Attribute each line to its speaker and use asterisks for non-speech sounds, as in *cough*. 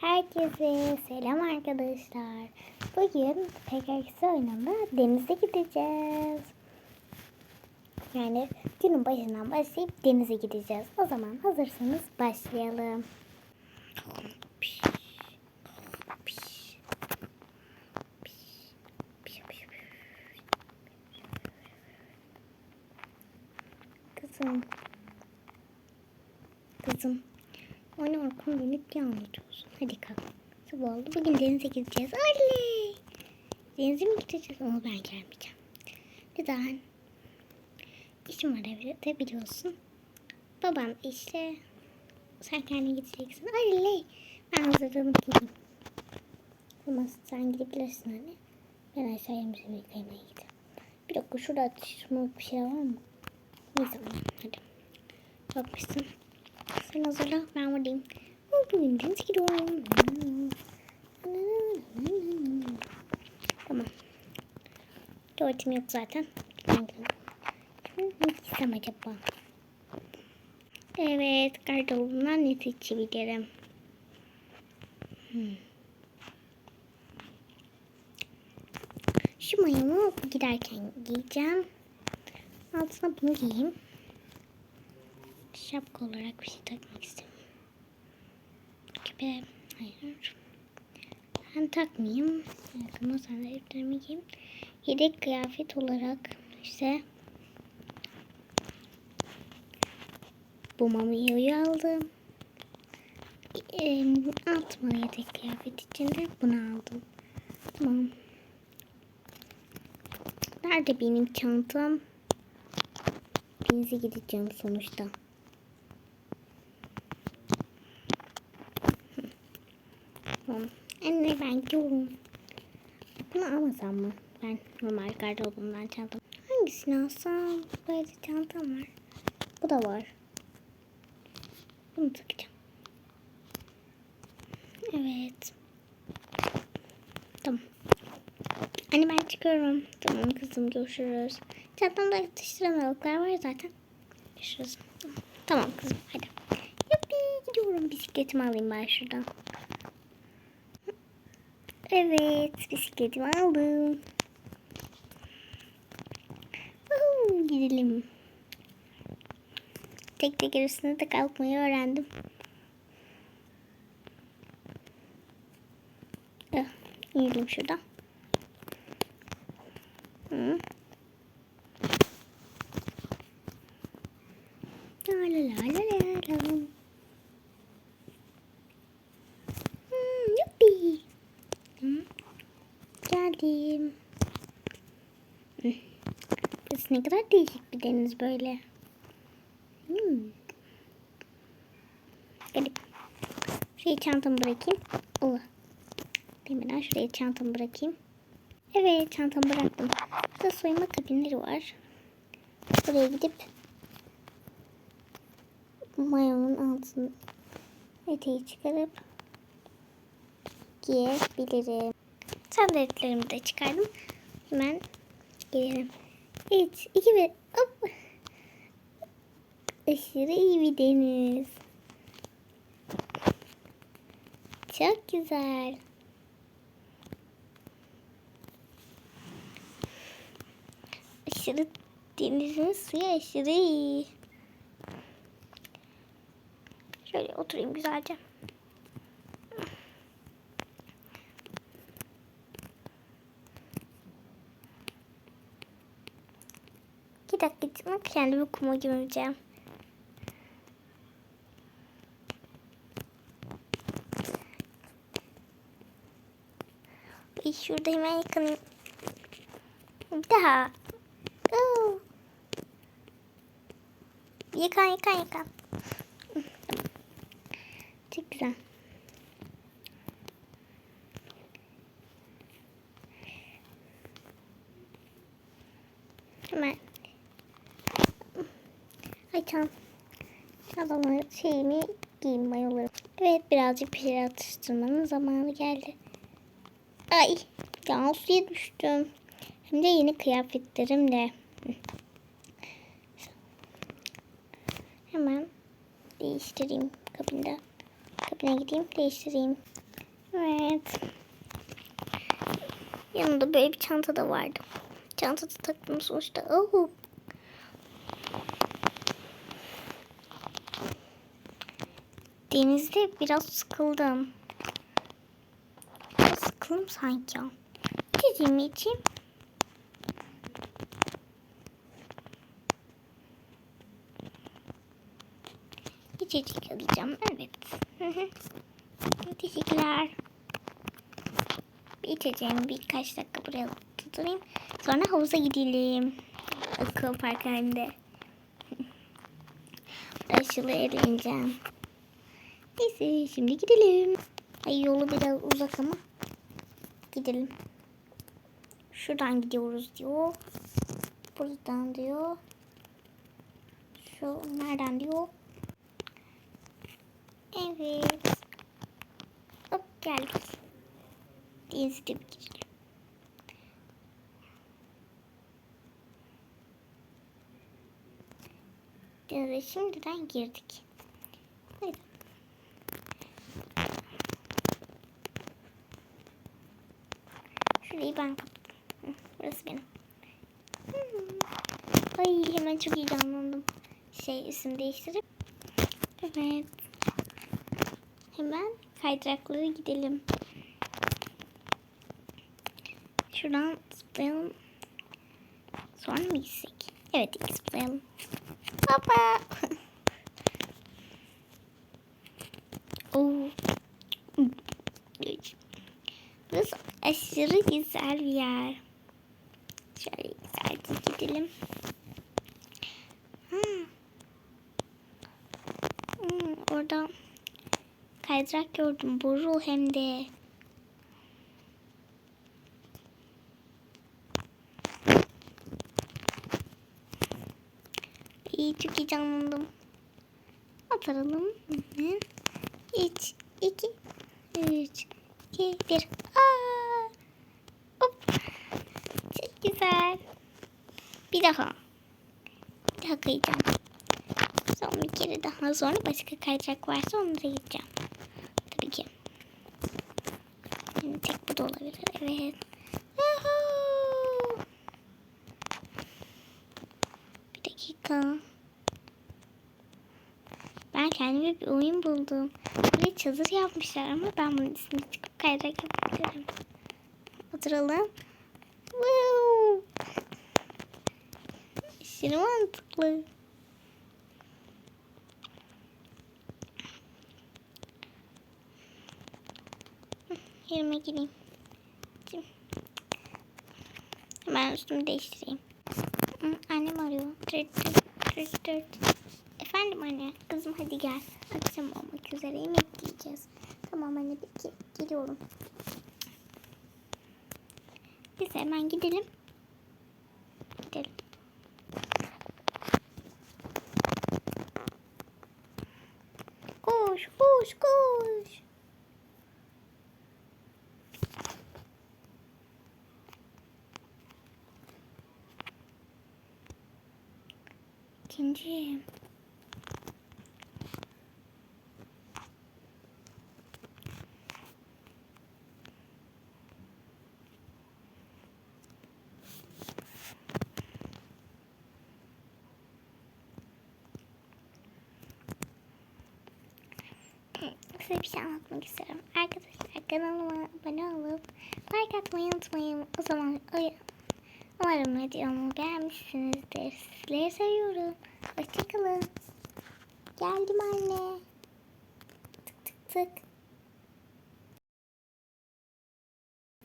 Speaker 1: Herkese selam arkadaşlar. Bugün PKX oyununda denize gideceğiz. Yani günün başından başlayıp denize gideceğiz. O zaman hazırsanız başlayalım. Kızım. Kızım. Anne arkam dönüp ne anlatıyorsun? Hadi kalk. Sabah oldu. Bugün denize gideceğiz. Oley! Denize mi gideceğiz? Ama ben gelmeyeceğim. Neden? İşim var evde biliyorsun. Babam işte sen kendin gideceksin. Oley! Ben hazırlanıp gideyim. Ama sen gidebilirsin anne. Ben aşağı yemişim yıkaymaya gideceğim. Bir dakika şurada atıştırmalık bir şey var mı? Neyse hadi. Bakmışsın. Sen hazırla ben buradayım. Bugün denize gidiyorum. Tamam. Tuvaletim yok zaten. Ne gitsem acaba? Evet, gardırobumdan ne seçebilirim? Hmm. Şu mayomu giderken giyeceğim. Altına bunu giyeyim. Şapka olarak bir şey takmak istemiyorum. Küpe, hayır. Ben takmayayım. Yakama sandaletlerimi giyeyim. Yedek kıyafet olarak işte bu mamiyoyu aldım. E, altıma yedek kıyafet için de bunu aldım. Tamam. Nerede benim çantam? Denize gideceğim sonuçta. Tamam. Anne ben gidiyorum. Bunu almasam mı? Ben normal gardırobumdan çantam. Hangisini alsam? Böyle çantam var. Bu da var. Bunu takacağım. Evet. Tamam. Anne ben çıkıyorum. Tamam kızım görüşürüz. Çantamda atıştırmalıklar var zaten. Görüşürüz. Tamam kızım hadi. Yuppi gidiyorum. Bisikletimi alayım ben şuradan. Evet, bisikletimi aldım. Woohoo, gidelim. Tek tek üstüne de kalkmayı öğrendim. Eh, inelim şuradan. Hı. La la la la la Ne kadar değişik bir deniz böyle. Hmm. Garip. Şuraya çantamı bırakayım. Allah. Demirden şuraya çantamı bırakayım. Evet çantamı bıraktım. Burada soyunma kabinleri var. Buraya gidip mayomun altını eteği çıkarıp giyebilirim. Tabletlerimi de çıkardım. Hemen girelim. 3, 2, 1. Hop. Aşırı iyi bir deniz. Çok güzel. Aşırı denizin suyu aşırı iyi. Şöyle oturayım güzelce. İki dakika içinde kendimi kuma gömeceğim. Ay, şurada hemen yakın. Bir daha. Oo. Yıkan yıkan yıkan. Çok güzel. Hemen. Ay tamam. Adamın şeyimi giyeyim mayoları. Evet birazcık bir şey atıştırmanın zamanı geldi. Ay ya suya düştüm. Hem de yeni kıyafetlerim de. Hemen değiştireyim kabinde. Kabine gideyim değiştireyim. Evet. Yanında böyle bir çanta da vardı. Çantada taktım sonuçta. Oh. Denizde biraz sıkıldım. Biraz sıkıldım sanki. Gideyim içeyim. İçecek alacağım. Evet. *laughs* Teşekkürler. Bir içeceğimi birkaç dakika buraya tutayım. Sonra havuza gidelim. Akıl park halinde. *laughs* Aşılı eğleneceğim. Neyse şimdi gidelim. Ay yolu biraz uzak ama. Gidelim. Şuradan gidiyoruz diyor. Buradan diyor. Şu nereden diyor. Evet. Hop geldik. Denize de bir girelim. Denize şimdiden girdik. Evet. Ben kapattım. Burası benim. Hmm. Ay hemen çok heyecanlandım. Şey isim değiştirip. Evet. Hemen kaydıraklara gidelim. Şuradan zıplayalım. Sonra mı gitsek? Evet zıplayalım. Hoppa. Aşırı güzel bir yer. Şöyle güzelce gidelim. Hmm. Hmm, orada kaydırak gördüm. Boru hem de. İyi çok heyecanlandım. Ataralım. 3, 2, 3, 2, 1. Bir daha. Bir daha kayacağım. Son bir kere daha sonra başka kayacak varsa onu da gideceğim. Tabii ki. Şimdi tek bu da olabilir. Evet. Bir dakika. Ben kendime bir oyun buldum. Böyle çadır yapmışlar ama ben bunun üstüne çıkıp kaydırak yapabilirim. Oturalım. Aşırı mantıklı. Yerime gireyim. Şimdi. Hemen üstümü değiştireyim. Annem arıyor. Tırt tırt tırt tırt. Efendim anne. Kızım hadi gel. Akşam olmak üzere yemek yiyeceğiz. Tamam anne peki. Geliyorum. Biz hemen. Gidelim. Koş koş koş. İkinci. Size bir şey anlatmak istiyorum. Arkadaşlar kanalıma abone olup like atmayı unutmayın. O zaman umarım videomu beğenmişsinizdir. Sizleri seviyorum. Hoşçakalın. Geldim anne. Tık tık tık.